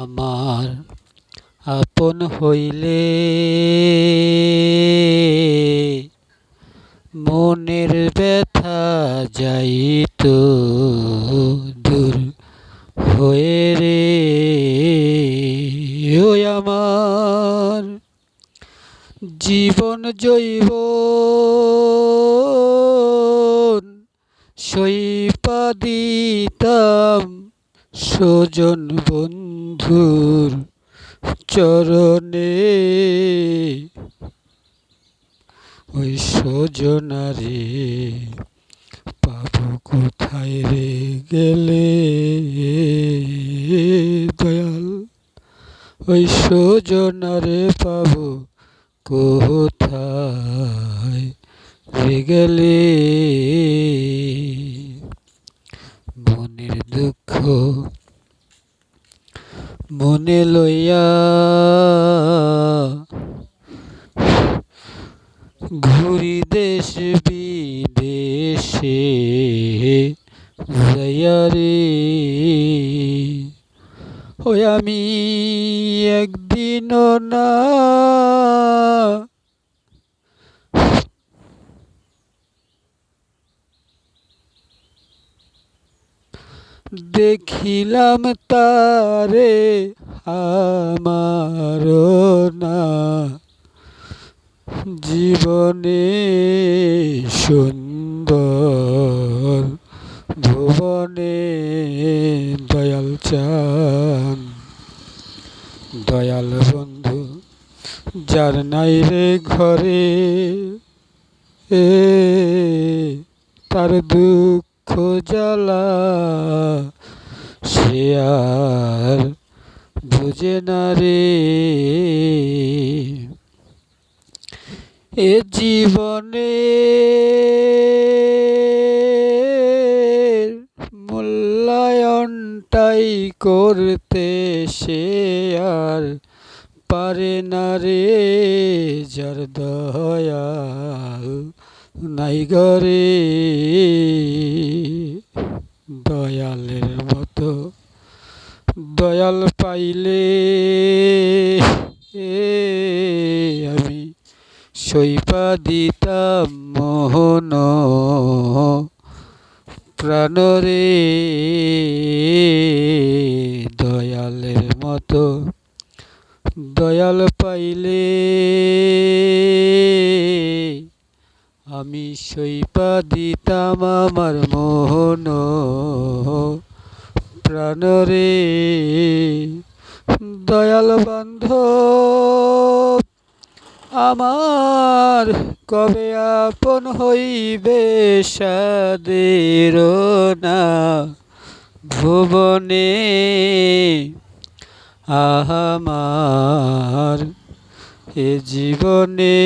আমার আপন হইলে মনের ব্যথা যাইত দূর হয়ে রে। ওই আমার জীবন জৈব সইপা দিতাম স্বজন বন্ধুর চরণে। ওই স্বজনারে পাবো কোথায় রে গেলে? দয়াল, ওই স্বজনারে পাবো কোথায় রে গেলে? মনের দুঃখ মনে লইয়া ঘুরি দেশ বিদেশে রে। ওই আমি একদিন না দেখিলাম তারে আমার না। জীবনে সুন্দর, ভুবনে দয়াল চান। দয়াল বন্ধু, যার নাই রে ঘরে, এ তার দুঃখ জ্বালা সে আর বুঝে না রে। এ জীবনে মূল্যায়নটাই করতে সে আর পারে না রে। যার দয়াল নাই গরে দয়াল পাইলে আমি সইপা দিতাম মোহন প্রাণরে দয়ালের মতো। দয়াল পাইলে আমি সইপা দিতাম আমার মোহন প্রাণরে দয়াল বান্ধব আমার কবে আপন হইবে সাদের না? ভুবনে আমার এ জীবনে